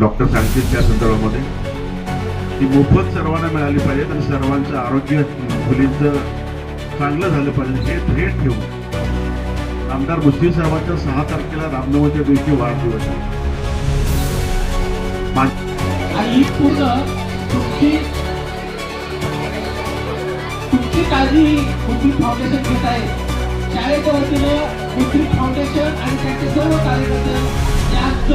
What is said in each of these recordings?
Doctor सांगतील त्या संदर्भामध्ये. ती मोफत सर्वांना मिळाली पाहिजे आणि सर्वांचं आरोग्य मुलींचं चांगलं झालं पाहिजे हे थेट ठेवून. आमदार मुस्लिम साहेबांच्या सहा तारखेला रामनवमीच्या दिवशी वाढदिवस आहे. पूर्ण तुमची तुमची काळजी मुस्लिम फाउंडेशन घेत आहे. शाळेच्या वतीनं मुस्लिम फाउंडेशन आणि त्यांचे सर्व कार्यकर्ते जास्त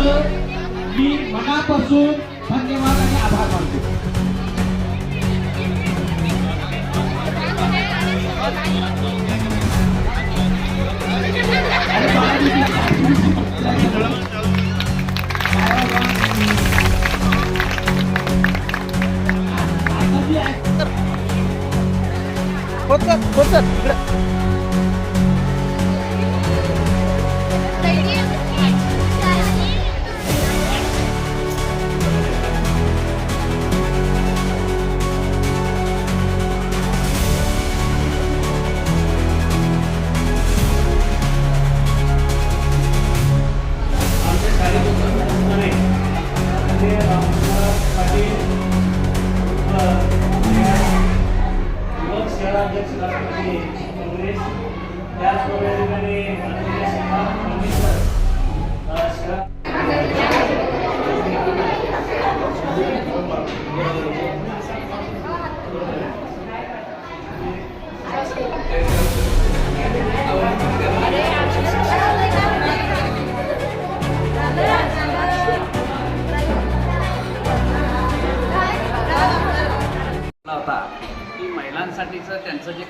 मी मनापासून धन्यवाद आणि आभार मानतो आणि बाळाजी,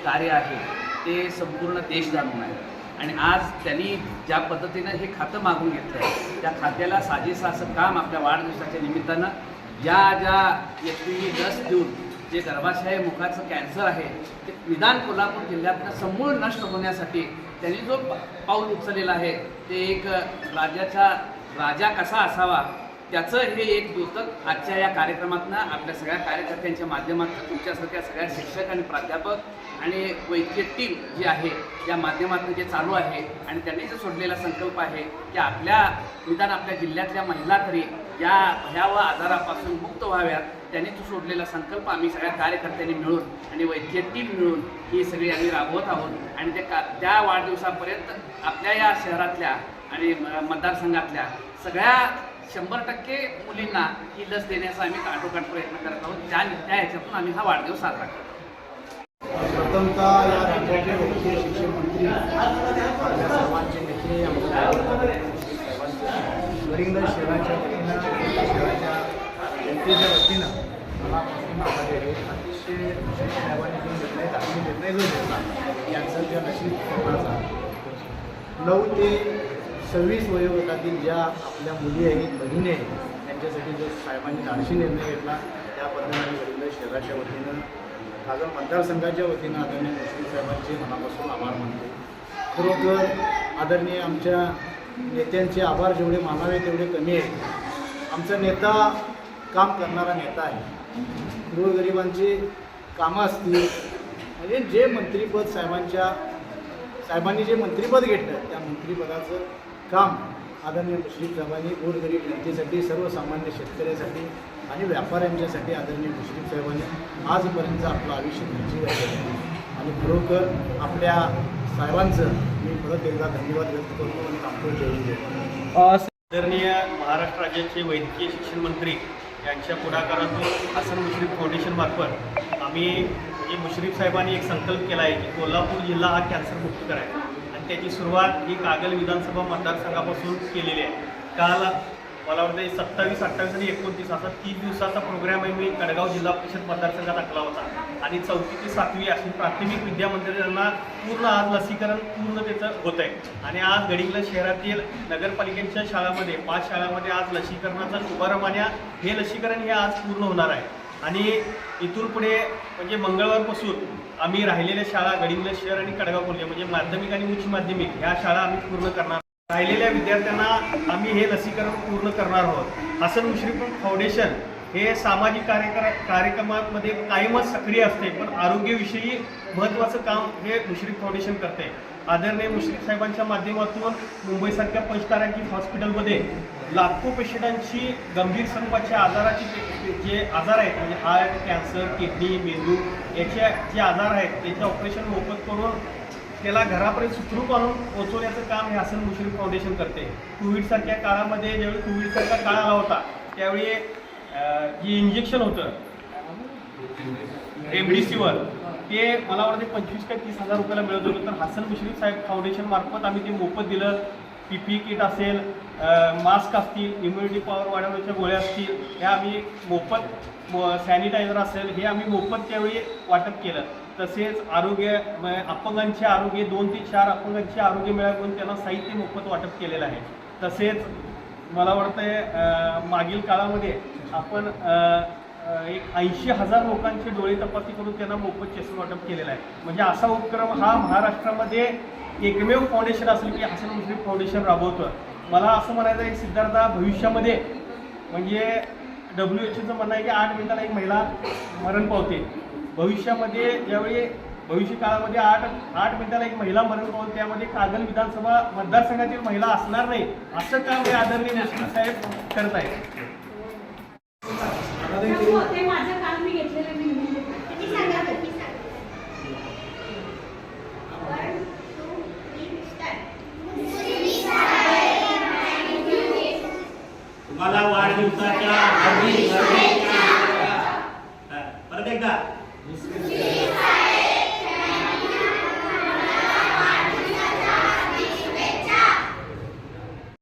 कार्य आहे ते संपूर्ण देश जाणून आहे. आणि आज त्यांनी ज्या पद्धतीनं हे खातं मागून घेतलं आहे त्या खात्याला साजेसं असं काम आपल्या वाढदिवसाच्या निमित्तानं या ज्या व्यक्ती लस देऊन जे गर्भाशय मुखाचं कॅन्सर आहे ते निदान कोल्हापूर जिल्ह्यातनं समूळ नष्ट होण्यासाठी त्यांनी जो पाऊल उचललेला आहे ते एक राज्याचा राजा कसा असावा त्याचं हे एक द्योतक आजच्या या कार्यक्रमातनं आपल्या सगळ्या कार्यकर्त्यांच्या माध्यमातून तुमच्यासारख्या सगळ्या शिक्षक आणि प्राध्यापक आणि वैद्यकीय टीम जी आहे या माध्यमातून जे चालू आहे आणि त्यांनी जो सोडलेला संकल्प आहे की आपल्या निदान आपल्या जिल्ह्यातल्या महिला तरी या भयावह आजारापासून मुक्त व्हाव्यात त्यांनी तो सोडलेला संकल्प आम्ही सगळ्या कार्यकर्त्यांनी मिळून आणि वैद्यकीय टीम मिळून ही सगळी आम्ही राबवत आहोत. आणि ते का त्या वाढदिवसापर्यंत आपल्या या शहरातल्या आणि म- मतदारसंघातल्या सगळ्या शंभर टक्के मुलींना ही लस देण्याचा आम्ही काटोकाट प्रयत्न करत आहोत. त्या त्या ह्याच्यातून आम्ही हा वाढदिवस साजरा करतो. प्रथमतः या राज्याचे शिक्षण मंत्री सर्वांचे नेते आमच्या शहराच्या वतीनं शहराच्या जनतेच्या वतीनं अतिशय साहेबांनी जो निर्णय धार्मिक निर्णय जो घेतला यांचा नशीब नऊ ते सव्वीस वयोगटातील ज्या आपल्या मुली आहेत बहिणी आहेत त्यांच्यासाठी जो साहेबांनी धाडशी निर्णय घेतला त्याबद्दल आम्ही गडिंगज शहराच्या वतीनं माझं मतदारसंघाच्या वतीनं आदरणीय मुस्लिम साहेबांचे मनापासून आभार मानतो. खरोखर आदरणीय आमच्या नेत्यांचे आभार जेवढे मानावे तेवढे कमी आहेत. आमचा नेता काम करणारा नेता आहे. गृहगरिबांची कामं असतील म्हणजे जे मंत्रिपद साहेबांच्या साहेबांनी जे मंत्रिपद घेतलं त्या मंत्रिपदाचं काम आदरणीय मुश्रीफ साहेबांनी गोरगरीब जनतेसाठी सर्वसामान्य शेतकऱ्यासाठी आणि व्यापाऱ्यांच्यासाठी आदरणीय मुश्रीफ साहेबांनी आजपर्यंत आपलं आयुष्य आहे आणि खरोखर आपल्या साहेबांचं मी परत एकदा धन्यवाद व्यक्त करतो आणि थांबतो जय आदरणीय महाराष्ट्र राज्याचे वैद्यकीय शिक्षण मंत्री यांच्या पुढाकारातून हसन मुश्रीफ फाउंडेशनमार्फत आम्ही म्हणजे मुश्रीफ साहेबांनी एक संकल्प केला आहे की कोल्हापूर जिल्हा हा कॅन्सरमुक्त करायचा. त्याची सुरुवात ही कागल विधानसभा मतदारसंघापासून केलेली आहे. काल मला वाटतं सत्तावीस अठ्ठावीस आणि एकोणतीस असा तीन दिवसाचा प्रोग्राम आहे. मी कडगाव जिल्हा परिषद मतदारसंघात आखला होता. आणि चौथी ते सातवी अशी प्राथमिक विद्यामंदिरांना पूर्ण आज लसीकरण पूर्ण त्याचं होत आहे. आणि आज गडिंग्लज शहरातील नगरपालिकेच्या शाळामध्ये पाच शाळांमध्ये आज लसीकरणाचा शुभारंभ आणि हे लसीकरण हे आज पूर्ण होणार आहे. आणि इथून पुढे म्हणजे मंगळवारपासून आम्ही राहिलेल्या शाळा गडिंग्लज शहर आणि कडगाव कोल्हे म्हणजे माध्यमिक आणि उच्च माध्यमिक ह्या शाळा आम्ही पूर्ण करणार. राहिलेल्या विद्यार्थ्यांना आम्ही हे लसीकरण पूर्ण करणार आहोत. हसन मुश्रीफ फाउंडेशन हे सामाजिक कार्यकर कार्यक्रमामध्ये कायमच सक्रिय असते पण आरोग्यविषयी महत्त्वाचं काम हे मुश्रीफ फाउंडेशन करते. आदरणीय मुश्रीफ साहेबांच्या माध्यमातून मुंबईसारख्या पंचतारांकित हॉस्पिटलमध्ये लाखो पेशंटांची गंभीर स्वरूपाच्या आजाराची जे आजार आहेत म्हणजे हार्ट कॅन्सर किडनी मेंदू याचे जे आजार आहेत त्याचे ऑपरेशन मोफत करून त्याला घरापर्यंत सुखरूप आणून पोहोचवण्याचं काम हे हसन मुश्रीफ फाउंडेशन करते. कोविडसारख्या काळामध्ये ज्यावेळी कोविडसारखा काळ आला होता त्यावेळी जे इंजेक्शन होतं रेमडेसिवीर ते मला वाटते पंचवीस का तीस हजार रुपयाला मिळत होतं. तर हसन मुश्रीफ साहेब फाउंडेशन मार्फत आम्ही ते मोफत दिलं. पी पी किट असेल मास्क असतील इम्युनिटी पॉवर वाढवण्याच्या गोळ्या असतील ह्या आम्ही मोफत सॅनिटायझर असेल हे आम्ही मोफत त्यावेळी वाटप केलं. तसेच आरोग्य म- अपंगांचे आरोग्य दोन ते चार अपंगांचे आरोग्य मिळावून त्यांना साहित्य मोफत वाटप केलेलं आहे. तसेच मला वाटतंय मागील काळामध्ये आपण एक ऐंशी हजार लोकांचे डोळे तपासणी करून त्यांना मोफत चष्मा वाटप केलेला आहे. म्हणजे असा उपक्रम हा महाराष्ट्रामध्ये एकमेव फाउंडेशन असेल की हसन मुश्रीफ फाउंडेशन राबवतं मला असं म्हणायचं आहे सिद्धार्थ भविष्यामध्ये म्हणजे डब्ल्यू एच ओचं म्हणणं आहे की आठ मिनिटाला एक महिला मरण पावते. भविष्यामध्ये ज्यावेळी भविष्य काळामध्ये आठ आठ मिनिटाला एक महिला मरण पावते. त्यामध्ये कागल विधानसभा मतदारसंघातील महिला असणार नाही असं काम हे आदरणीय मुश्रीफ साहेब करत आहेत. परत एकदा.